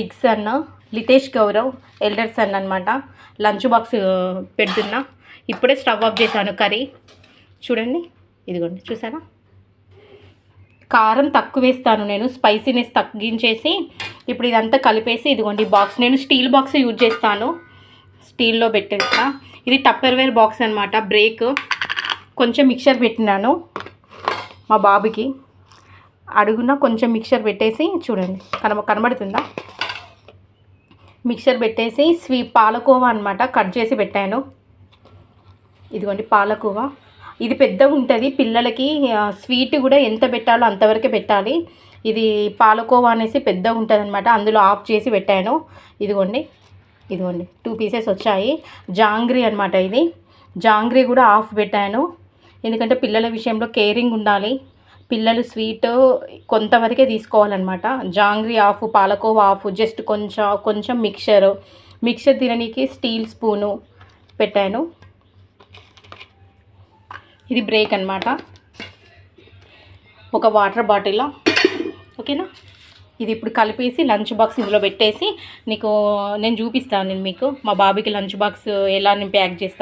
Big son Litesh Gaurav elder son అనమాట lunch box పెడుతున్నా. ఇప్పుడే స్టవ్ ఆఫ్ చేశాను కర్రీ. చూడండి ఇదిగోండి చూసారా? కారం తక్కువ వేస్తాను నేను స్పైసీనెస్ తగ్గించేసి ఇప్పుడు ఇదంతా కలిపేసి ఇదిగోండి బాక్స్ నేను స్టీల్ బాక్స్ యూజ్ చేస్తాను. స్టీల్లో పెట్టేస్తా. ఇది టప్పర్వేర్ బాక్స్ అనమాట బ్రేక్ కొంచెం మిక్చర్ పెట్టినాను మా బాబుకి. అడుగున కొంచెం మిక్చర్ పెట్టేసి చూడండి కనబ కనబడుతుందా? మిక్చర్ పెట్టేసి స్వీ పాలకోవా అనమాట కట్ చేసి పెట్టాను. ఇదిగోండి పాలకోవా. ఇది పెద్ద ఉంటుంది పిల్లలకి స్వీట్ కూడా ఎంత పెట్టాలో అంతవరకే పెట్టాలి. ఇది పాలకోవా అనేసి పెద్ద ఉంటుంది అనమాట అందులో ఆఫ్ చేసి పెట్టాను. ఇదిగోండి ఇదిగోండి టూ పీసెస్ వచ్చాయి. జాంగ్రీ అనమాట ఇది. జాంగ్రీ కూడా ఆఫ్ పెట్టాను. ఎందుకంటే పిల్లల విషయంలో కేరింగ్ ఉండాలి. పిల్లలు స్వీట్ కొంతవరకే తీసుకోవాలన్నమాట. Jangri half palkova half just కొంచెం కొంచెం మిక్చర్. మిక్చర్ తిననీకి స్టీల్ స్పూను పెట్టాను. ఇది బ్రేక్ అనమాట ఒక వాటర్ బాటిల్. ఓకేనా? ఇది ఇప్పుడు కలిపేసి లంచ్ బాక్స్ ఇందులో పెట్టేసి నీకు నేను చూపిస్తాను నేను మీకు. మా బాబీకి లంచ్ బాక్స్ ఎలా నేను ప్యాక్ చేస్తాను